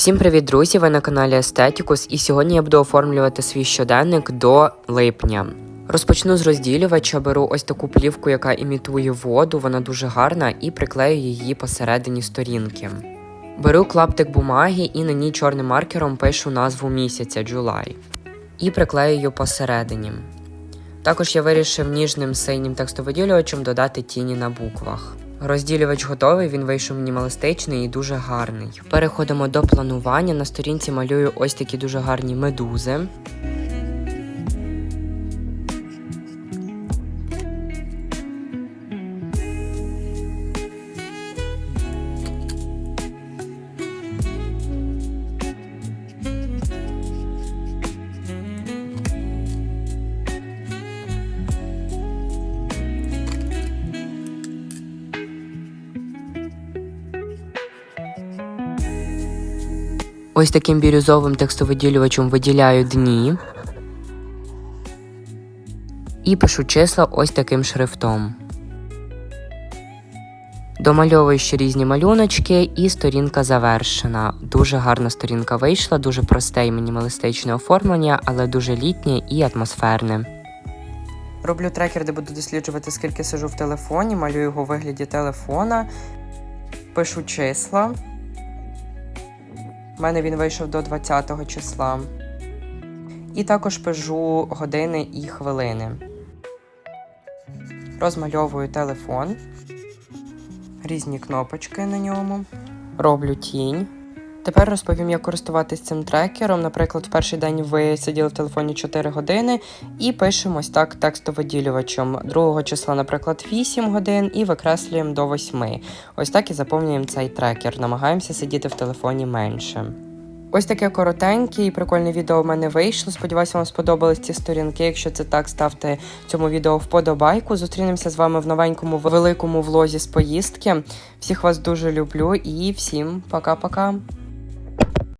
Всім привіт, друзі! Ви на каналі Естетікус, і сьогодні я буду оформлювати свій щоденник до липня. Розпочну з розділювача, беру ось таку плівку, яка імітує воду, вона дуже гарна, і приклею її посередині сторінки. Беру клаптик бумаги і на ній чорним маркером пишу назву місяця July. І приклею посередині. Також я вирішив ніжним синім текстовиділювачем додати тіні на буквах. Розділювач готовий, він вийшов мінімалістичний і дуже гарний. Переходимо до планування. На сторінці малюю ось такі дуже гарні медузи. Ось таким бірюзовим текстовиділювачем виділяю дні. І пишу числа ось таким шрифтом. Домальовую ще різні малюночки, і сторінка завершена. Дуже гарна сторінка вийшла, дуже просте і мінімалістичне оформлення, але дуже літнє і атмосферне. Роблю трекер, де буду досліджувати, скільки сижу в телефоні, малюю його у вигляді телефона, пишу числа. У мене він вийшов до 20 числа. І також пишу години і хвилини. Розмальовую телефон, різні кнопочки на ньому. Роблю тінь. Тепер розповім, як користуватись цим трекером. Наприклад, в перший день ви сиділи в телефоні 4 години і пишемо ось так текстовиділювачем. Другого числа, наприклад, 8 годин і викреслюємо до 8. Ось так і заповнюємо цей трекер. Намагаємося сидіти в телефоні менше. Ось таке коротеньке і прикольне відео в мене вийшло. Сподіваюся, вам сподобались ці сторінки. Якщо це так, ставте цьому відео вподобайку. Зустрінемося з вами в новенькому великому влозі з поїздки. Всіх вас дуже люблю і всім пока-пока.